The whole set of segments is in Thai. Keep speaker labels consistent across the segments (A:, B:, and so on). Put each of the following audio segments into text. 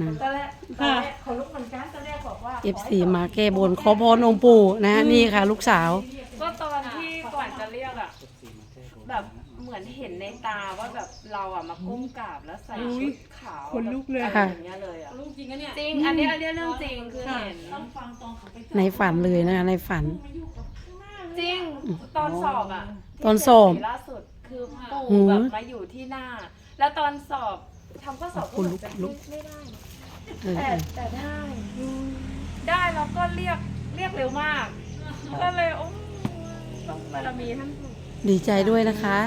A: นะ
B: ตอนแรกตอนแรกเขาลุกเหมือนกันตอนแรกบอกว่า
A: FC มาแก้บนขอพรองค์ปู่นะนี่ค่ะ ลูกสาว
B: ก็ตอนที่ก่อนจะเรียกอะแบบเหมือนเห็นในตาว่าแบบเราอะมาก้มกราบแล้วใส่ชุดขาว
C: ขนลุกเลย
B: แบบอย่างเงี้ยเลยอะ
D: ลูกจริงอะเนี่ย
B: จริงอันนี้อันนี้เรื่องจริงคือเห็น
D: ต้องฟังตอนเขาไป
A: ในฝันเลยนะคะในฝัน
B: จริงตอนสอบอะ
A: ตอนสอบ
B: ที่ล่าสุดคือปู่
A: หือ
B: แบบมาอยู่ที่หน้า แล้วตอนสอบทำข้อสอบก็
A: คน
B: เห
A: ลุ
B: มือกนจะ
A: ลุก
B: ไม่ได้
A: เออ
B: แต่แต่ได้ได้แล้วก็เรียกเรียกเร็วมาก ก็เลยโอ้ต้องบารมีท่านปู่
A: ดีใจด้วยนะคะ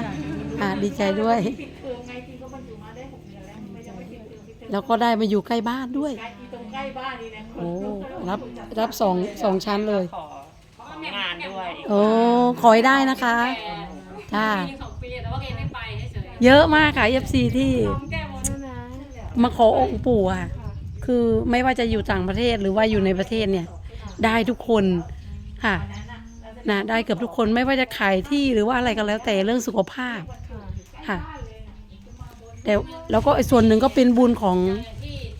A: อ่าดีใจด้วย
D: ปิดเทอมไงที่ก็มันอยู่มาได้หกเดือนแล้วไม่ยังไม่ปิดเทอมปิดเทอม
A: แล้วก็ได้มาอยู่ใกล้บ้านด้วย
D: ใกล้ที่ตรงใกล้บ้านนี่นะ
A: โอ้รับรับสองสองชั้นเลย
B: ขอของานด้วย
A: โอ้ขอให้ได้นะคะ จ้า
D: ปีสองปีแต่ว่าแกไม่ไปเฉย
A: เยอะมากค่ะ FC ที่
D: ๆแก้บน
B: นะ
A: มาขอองค์ปู่ค่ะ คือไม่ว่าจะอยู่ต่างประเทศหรือว่าอยู่ในประเทศเนี่ย ได้ทุกคนค่ะนะได้เกือบทุกคนไม่ว่าจะขายที่หรือว่าอะไรก็แล้วแต่เรื่องสุขภาพค่ะแต่แล้วก็ไอ้ส่วนหนึ่งก็เป็นบุญของ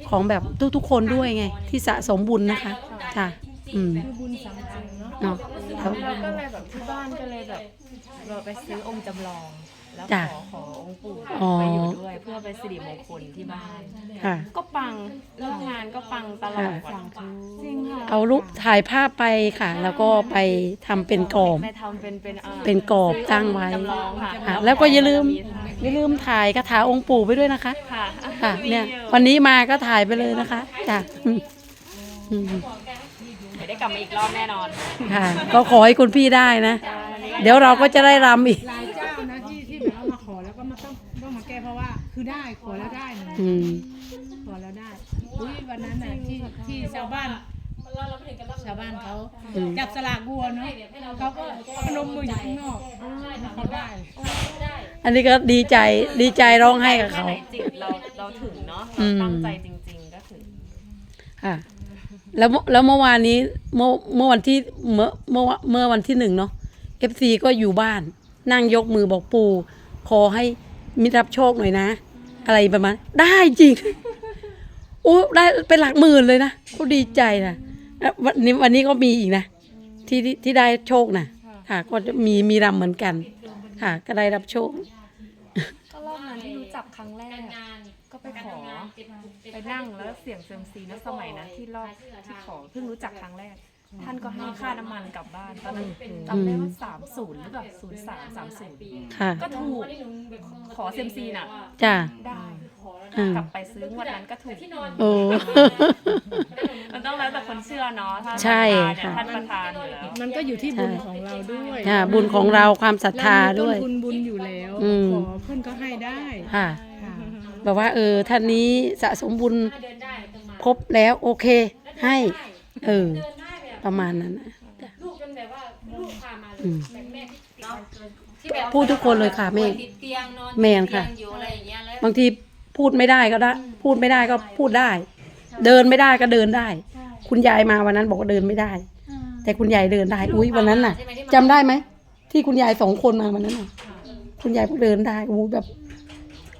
A: ของแบบทุกๆคนด้วยไง ที่สะสมบุญนะคะค่ะอืม
C: บุญสังคัญเนาะ
A: เนาะแล้ว
B: เราก็เลยแบบที่บ้านก็เลยแบบเราไปซื้อองค์จำลอง แล้ว
A: จ้ะ
B: ขอขอองค์ปู่
A: อ๋อ
B: ไปอยู่ด้วยเพื่อเป็นสิริมงคลที่บ้าน
A: ค่ะ
B: ก็ปังเรื่องงานก็ปังตลอด
A: ค่ะ
B: จริงค่ะ
A: เอารูปถ่ายภาพไปค่ะ แล้วก็ไปทำเป็นกรอบ
B: ไปทำเป็นเป็นอ่า
A: เป็นกรอบตั้งไว้
B: จำลองค่ะ
A: ค่ะ แล้วก็อย่าลืมอย่าลืมถ่ายคาถาองค์ปู่ไปด้วยนะคะ
B: ค่ะ
A: ค่ะ เนี่ย วันนี้มาก็ถ่ายไปเลยนะคะจ้ะอืมอืม
B: เดี๋ยวได้กลับมาอีกรอบแน่นอน
A: ค่ะ ก็ขอให้คุณพี่ได้นะ เดี๋ยวเราก็จะได้รำอีก
C: หลายเจ้า อืมขอแล้วได้
A: อุ้
C: ยวันนั้นน่ะที่ที่ชาวบ้าน
D: เราเราไม่ถึงกันแล้ว
C: ชาวบ้านเขา
A: อืม
C: จับสลากวัวเนาะเขาก็พนมมืออยู่ข้างนอกเขาได้
A: อันนี้ก็ดีใจดีใจร้องไห้กับ
B: แค่
A: เขา
B: ไหนจิตเราเราถึงเนาะ
A: อื
B: เรา
A: ม
B: ตั้งใจจริง ๆ ก็ถึง
A: ค่ะแล้วเมื่อแล้วเมื่อวานนี้เมื่อเมื่อวันที่เมื่อเมื่อเมื่อวันที่หนึ่งเนาะเอฟซีก็อยู่บ้าน นั่งยกมือบอกปู่ขอให้มิตรรับโชคหน่อยนะ อะไรประมาณได้จริงโอ้ได้เป็นหลักหมื่นเลยนะก็ดีใจนะวันนี้วันนี้ก็มีอีกนะที่ที่ได้โชคนะค่ะ ก็จะมีมีรำเหมือนกัน ค่ะ ก็ได้รับโชค
B: ก็รอบนั้นที่รู้จักครั้งแรก
D: งาน
B: ก็ไปขอไปนั่งแล้วเสียงเซมซีนะสมัยนั้นที่รอบที่ขอเพิ่งรู้จักครั้งแรก ท่านก็ให้ค่าน้ำมันกลับบ้านตอนนั้นจำได้ว่าสามศูนย์หรือเปล่าศูนย์สามสามศูนย์
A: ค่ะ
B: ก็ถูกขอเซยมซีน่ะ
A: จ้า
B: ได้
A: อืม
B: กลับไปซื้องวดนั้นก็ถูก
A: โอ้
B: มันต้องแล้วแต่คนเชื่อเนาะถ้า
A: ใช่
B: ศรัทธาเนี่ย
A: ค่ะ
B: ท่านประทานอยู่แล้ว
C: มันก็อยู่ที่บุญของเราด้วย
A: ค่ะบุญของเราความศรัทธาด้วย
C: เรมีต้นทุนบุญอยู่แล้ว
A: อืม
C: ขอเพื่อนก็ให้ได้
A: ค่ะ
C: ค่ะ
A: แบบว่าเออท่านนี้สะสมบุญ
D: เดินได้ต้องมา
A: ครบแล้วโอเค ให้ เออ
D: เดินได้แบบ
A: ประมาณนั้นนะ
D: ลูกจนแบบว่าลูกพามาเลย
A: อืม
D: แบบแม่ที่ติดที่แบบ
A: พูดทุกคนเลยค่ะแม่
D: ติดเตียงนอน
A: แม่น
D: ติด
A: ค่ะ
D: เตียงอยู่อะไรอย่างเงี้ยแล้ว
A: บางทีพูดไม่ได้ก็ได้ พูดไม่ได้ก็พูดได้ เดินไม่ได้ก็เดินได้คุณยายมาวันนั้นบอกว่าเดินไม่ได้แต่คุณยายเดินได้ อุ้ยวันนั้นน่ะจำได้ไหมที่คุณยายสองคนมาวันนั้นน่ะ คุณยายพูดเดินได้อู้แบบ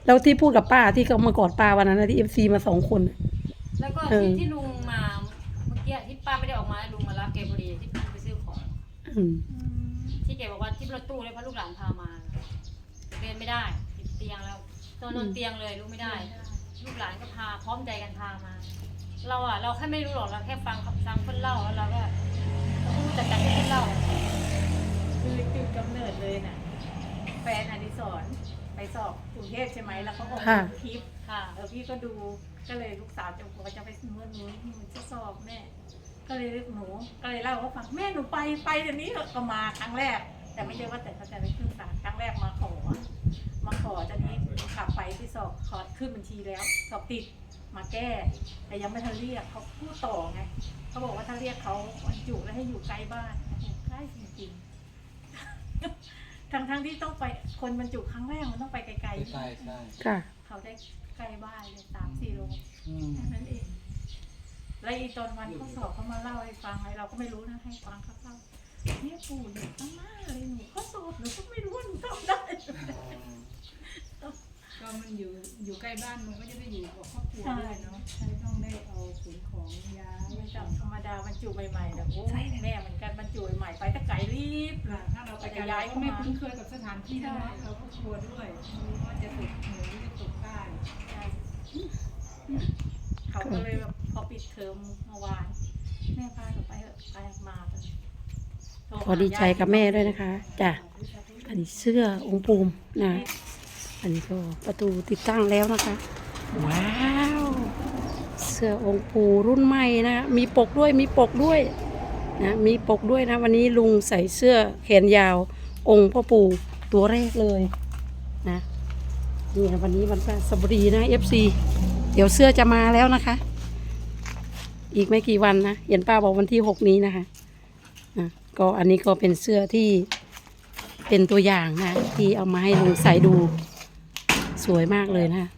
A: แล้วที่พูดกับป้าที่เขามากอดป้าวันนั้นนะที่เอฟซีมาสองคนน่ะ
D: แล้วก็
A: เออ
D: ที่ที่ลุงมา แกพอดีที่ป้าไปซื้อของ
A: อืม
D: ที่แกบอกว่าที่รถตู้เลยเพราะลูกหลานพามาเดินไม่ได้ติดเตียงแล้วนอนนอนเตียงเลยลุกไม่ได้ ลูกหลานก็พาพร้อมใจกันพามา เราอะเราแค่ไม่รู้หรอกเราแค่ฟังฟังคนเล่าแล้วเราก็รู้จากการที่คนเล่า
E: คือจุดกำเนิดเลยน่ะแฟนอดิศรไปสอบกรุงเทพใช่ไหมแล้วเขาบอก
A: ค่ะ
E: ดูคลิป
D: ค่ะ
E: แล้วพี่ก็ดูก็เลยลูกสาวจะบอกว่าจะไปเมื่อหนูหนูจะสอบแม่ ก็เลยหนูก็เลยเล่าว่าฟังแม่หนูไปไปเดี๋ยวนี้เถอะก็มาครั้งแรก แต่ไม่ใช่ว่าแต่เขาจะไปขึ้นศาลครั้งแรกมาขอ มาขอตอนนี้ขับไปที่สอบขอขึ้นบัญชีแล้ว สอบติดมาแก้ แต่ยังไม่ทันเรียกเขาพูดต่อไงเขาบอกว่าถ้าเรียกเขาบรรจุแล้วให้อยู่ใกล้บ้านโอ้โหใกล้จริงๆทั้งทั้งๆที่ต้องไปคนบรรจุครั้งแรกมันต้องไปไกลๆ
F: ใช่ใช่
A: ค่ะ
E: เขาได้ใกล้บ้านเลยสามสี่โล
F: อืม
E: แค่นั้นเอง แล้วอีตอนวันข้อสอบเขามาเล่าให้ฟังอะไรเราก็ไม่รู้นะให้ฟังเขาเล่าเนี่ยปู่อยู่ข้างหน้าเลยหนูข้อสอบหนูก็ไม่รู้ว่าหนูทำได้
C: ก็มันอยู่อยู่ใกล้บ้านมันก็จะได้อยู่กับครอบครัว
E: ใช่
C: ด้วยเนาะ
E: ใช่ต้องจุใหม่ๆนะโอ้แม่เหมือนกันบรรจุใหม่ไปตะไก่รีบ
C: ค่ะถ้าเราไปกันเราก็ไม่คุ้นเคยกับสถานที่นะเนาะเราก็กลัวด้วยว่าจะตกเหนือหรือจะตกใต้
E: ใช่เขาก็เลยแบบ พอปิดเทอมเมื่อวาน แม่พาหนูไปเถอะไปมากันโทร
A: ขอดีใจกับแม่ด้วยนะคะจ้ะอันนี้เสื้อองค์ปูมนะ อันนี้ก็ประตูติดตั้งแล้วนะคะ ว้าว เสื้อองค์ปูรุ่นใหม่นะมีปกด้วยมีปกด้วยนะมีปกด้วยนะ วันนี้ลุงใส่เสื้อแขนยาว องค์พ่อปู่ตัวแรกเลยนะนี่นะวันนี้วันพระสบดีนะ FC เดี๋ยวเสื้อจะมาแล้วนะคะ อีกไม่กี่วันนะ เห็นป้าบอกวันที่หกนี้นะคะนะก็อันนี้ก็เป็นเสื้อที่เป็นตัวอย่างนะ ที่เอามาให้ลุงใส่ดูสวยมากเลยนะ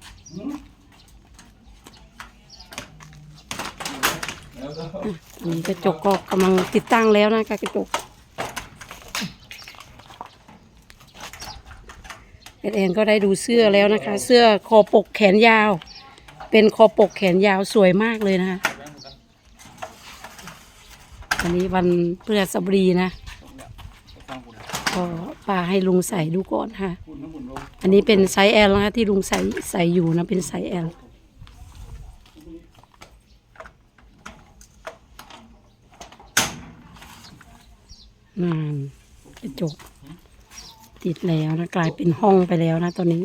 A: อันนี้กระจกก็กำลังติดตั้งแล้วนะคะกระจกเอ็ดเองก็ได้ดูเสื้อแล้วนะคะ เสื้อคอปกแขนยาว เป็นคอปกแขนยาวสวยมากเลยนะคะ อันนี้วันเพฤหัสบดีนะก็ป้าให้ลุงใส่ดูก่อนค่ะ อันนี้เป็นไซส์ L นะคะที่ลุงใส่ใส่อยู่นะเป็นไซส์ L นั่นกระจกติดแล้วนะกลายเป็นห้องไปแล้วนะตอนนี้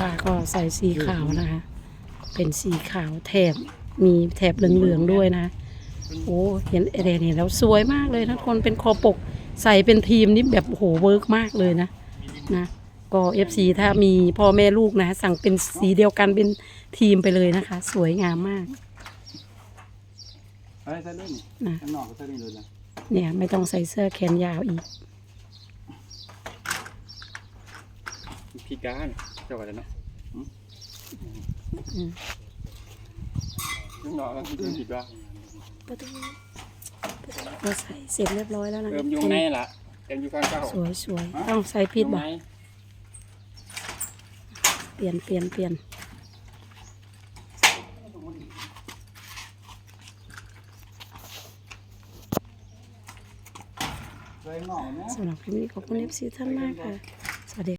A: ตาก็ใส่สีขาวนะคะ เป็นสีขาวแถบมีแถบเหลืองๆด้วยนะ โอ้เห็นเอเดนเห็นแล้วสวยมากเลยนะคนเป็นคอปกใส่เป็นทีมนี่แบบโอ้โหเวิร์กมากเลยนะนะก็เอฟซีถ้ามีพ่อแม่ลูกนะ สั่งเป็นสีเดียวกันเป็นทีมไปเลยนะคะ สวยงามมาก
F: อะไรใส่เลยนี่
A: นะ
F: ข้างนอกก็ใส่นี่เลยนะ
A: เนี่ยไม่ต้องใส่เสื้อแขนยาวอีก
F: พี่การ จ้าอะไรเนาะ
A: อืม
F: ข้างนอกก็คือผิดว่า
A: เราใส่เสร็จเรียบร้อยแล้วนะ
F: เติมอยู่ในละเติมอยู่ข้างเจ้า
A: สวยสวยต้องใส่พิษบ่
F: ใน
A: เปลี่ยนเปลี่ยนเปลี่ยน
F: ใส่หนอกนะ
A: สำหรับคลิปนี้ขอบคุณเอฟซีท่านมากค่ะ สวัสดี